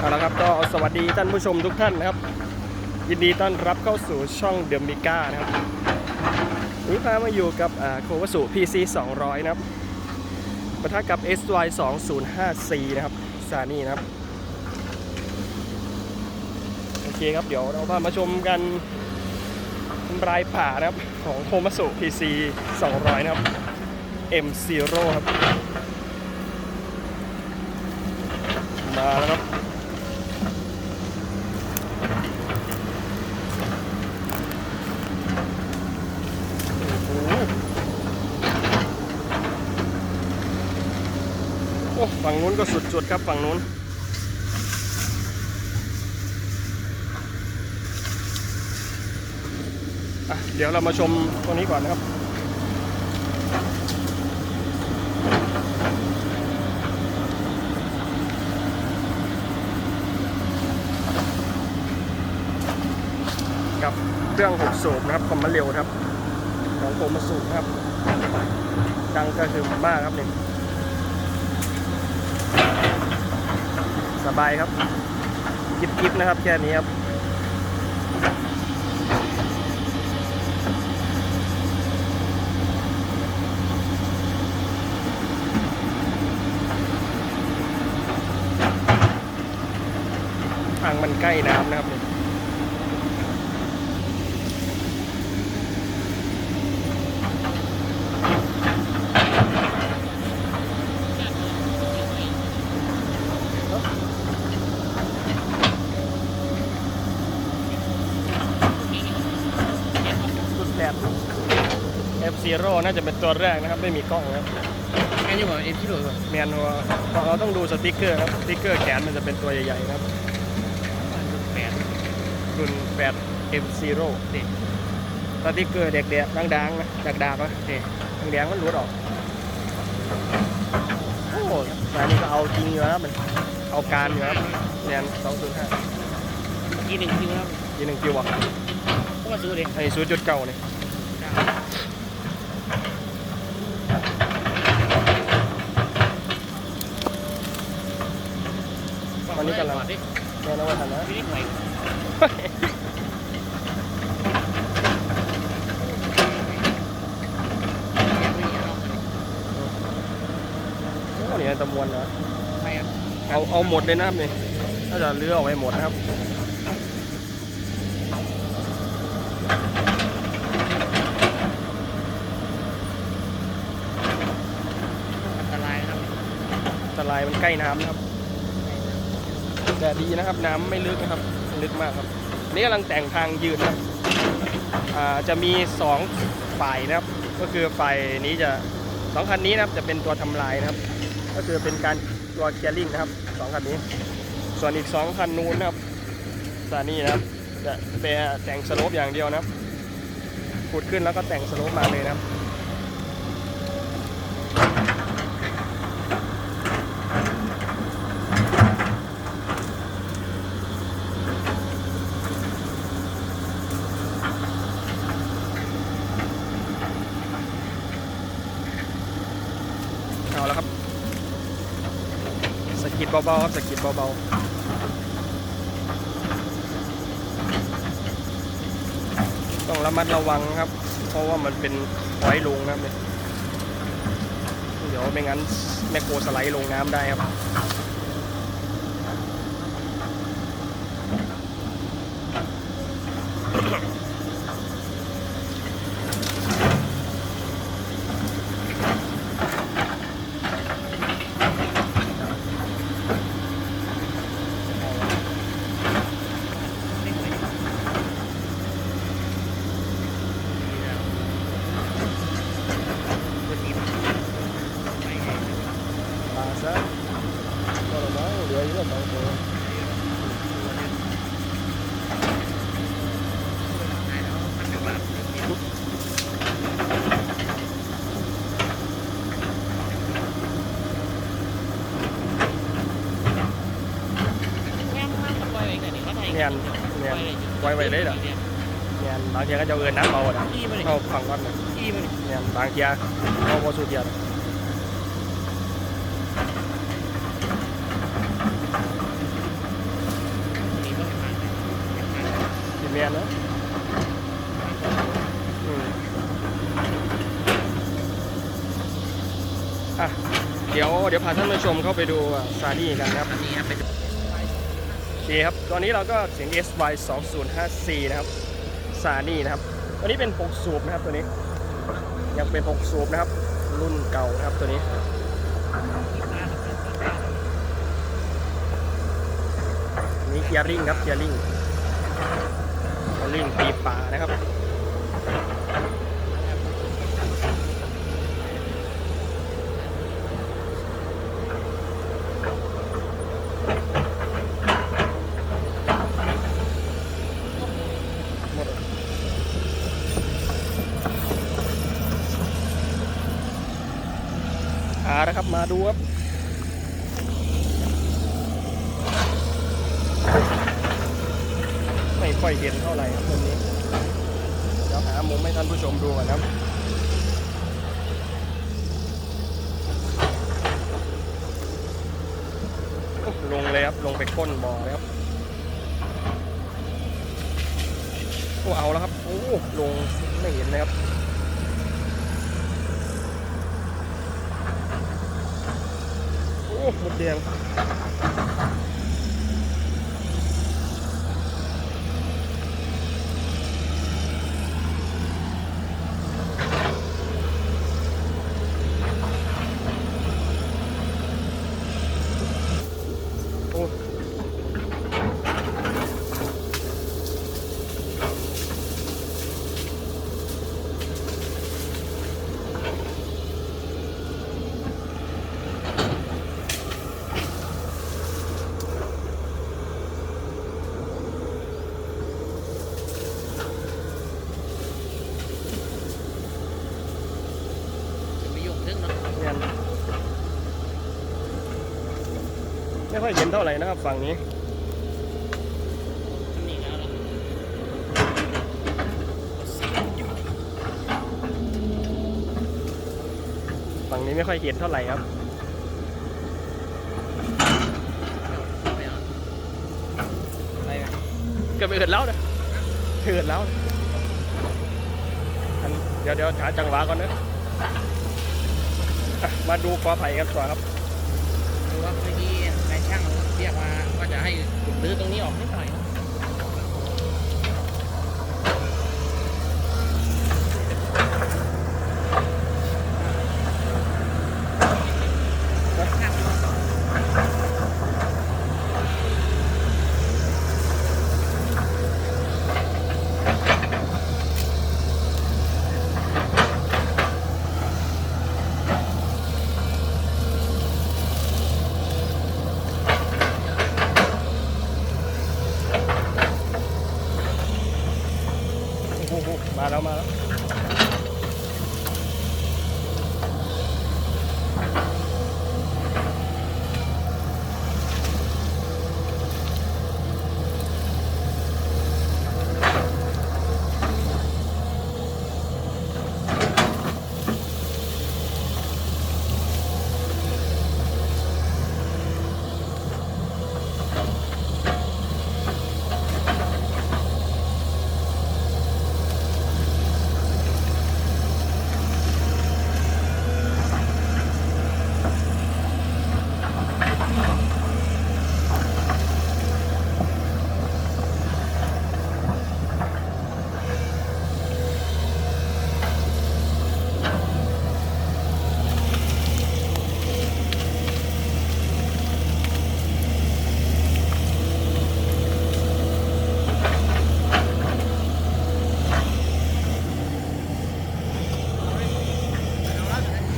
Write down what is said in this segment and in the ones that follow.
เอาละครับก็สวัสดีท่านผู้ชมทุกท่านนะครับ ยินดีต้อนรับเข้าสู่ช่องเด e m มิก้านะครับวันนี้พามาอยู่กับโควสุ PC 200 นะครับปะทะกับ SY 205C นะครับซานี่นะครับ โอเคครับเดี๋ยวเราพามาชมกันรายผ่านะครับ ของโทมัสุ PC 200 นะครับ M0 ครับ มาแล้วครับ โอ้โหโอ้ฝั่งนู้นก็สุดๆครับฝั่งนู้นเดี๋ยวเรามาชมตัวนี้ก่อนนะครับกับเครื่องหกสูบนะครับคอมมาเร็วครับของโคมาสูครับ ดังกระหึ่มมากครับนี่ สบายครับกิบกิบนะครับแค่นี้ครับทางมันใกล้น้ำนะครับนี่ สุดแปด F0 น่าจะเป็นตัวแรกนะครับไม่มีกล้องนะครับแค่นี้บอกเอ็มพี่โดดก่อนเมียนว่าเราต้องดูสติกเกอร์ครับสติกเกอร์แขนมันจะเป็นตัวใหญ่ๆนะครับแปดรุ่น8 F0 เด็กสติกเกอร์เด็กๆดังๆนะจากดาบๆนะเด็กแดงๆมันรุดออกโอ้สายนี้ก็เอาจริงอยู่นะครับมันเอาการอยู่ครับเมียน205กี่หนึ่งคิวแล้วยี่หนึ่งกิวอะก็มาซื้อเลยไอ้ศูนย์จุดเก้านี่ วันนี้กำลังดิแม่นว่าทันนะพี่นี่หน่วยโอ้นี่ตะมวนนะใครอะเอาเอาหมดเลยนะครับนี่ถ้าจะเลือกเอาไว้หมดนะครับอันตรายนะครับอันตรายมันใกล้น้ำนะครับ แต่ดีนะครับน้ำไม่ลึกนะครับลึกมากครับนี่กำลังแต่งทางยืนนะครับจะมีสองฝ่ายนะครับ ก็คือฝ่ายนี้จะสองคันนี้นะครับจะเป็นตัวทำลายนะครับ ก็คือเป็นการตัวแกลิงนะครับสองคันนี้ ส่วนอีกสองคันนู้นนะครับซานี่นะครับจะเป็นแต่งสโลปอย่างเดียวนะครับขุดขึ้นแล้วก็แต่งสโลปมาเลยนะครับ เอาแล้วครับ สะกิด เบาๆครับสกิดเบาๆต้องระมัดระวังครับ เพราะว่ามันเป็นหอยลงนะครับเนี่ยเดี๋ยวไม่งั้นแมคโครสไลด์ลงน้ำได้ครับไปล่อยไว้เลยเหรอเนี่ยบางทีก็จะเอือนน้ำเอาอะนะข้มันาฝั่งวันเนี่มันแมนบางทียเอาพอสุดเดียวแมนเนาะอะเดี๋ยวเดี๋ยวพาท่านผู้ชมเข้าไปดูซาดี้กันครับนี่ครับไป เคครับ ตอนนี้เราก็เสียง SY 2054นะครับ ซานี่นะครับ ตัวนี้เป็น 6 สูบนะครับตัวนี้ ยังเป็น 6 สูบนะครับ รุ่นเก่านะครับตัวนี้นี่เกียร์ริงครับเกียร์ริงเกียร์ริงตีป่านะครับ นะครับ มาดูครับไม่ค่อยเห็นเท่าไหร่ครับตรงนี้เดี๋ยวหามุมให้ท่านผู้ชมดูก่อนครับลงเลยครับลงไปก้นบ่อเลยครับโอ้เอาแล้วครับโอ้ลงไม่เห็นเลยครับ โอ้หมดแดงโอ้ ไม่ยุ่งถึงเนาะ เนี่ย ไม่ค่อยเห็นเท่าไหร่นะครับฝั่งนี้ฝั่งนี้ไม่ค่อยเห็นเท่าไหร่ครับไม่เอาไปไมเกือบไปเอิดแล้วนะเอิดแล้วเดี๋ยวเดี๋ยวหาจังหวะก่อนนะมาดูกอไผ่กันต่อครับดูว่าเมื่อกี้ ช่างเรียกมาว่าจะให้ขุดรื้อตรงนี้ออกนิดหน่อย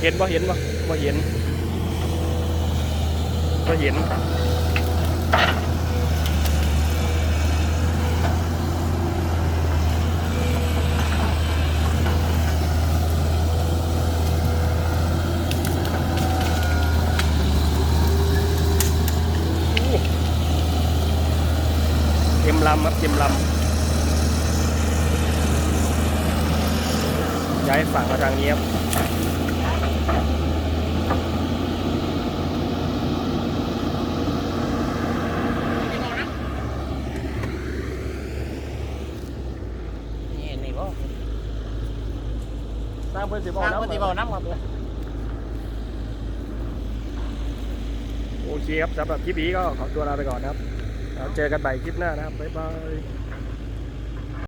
เห็นบ่เห็นบ่บ่เห็นบ่เห็นอู้เต็มลำครับเต็มลำย้ายฝั่งมาทางนี้ครับ นี่บอกนะนี่นี่บอก สร้างเพื่อนสิบทางปฏิบัติน้ำครับโอเคครับสำหรับคลิปนี้ก็ขอตัวลาไปก่อนนะครับแล้วเจอกันใหม่คลิปหน้านะครับบ๊ายบาย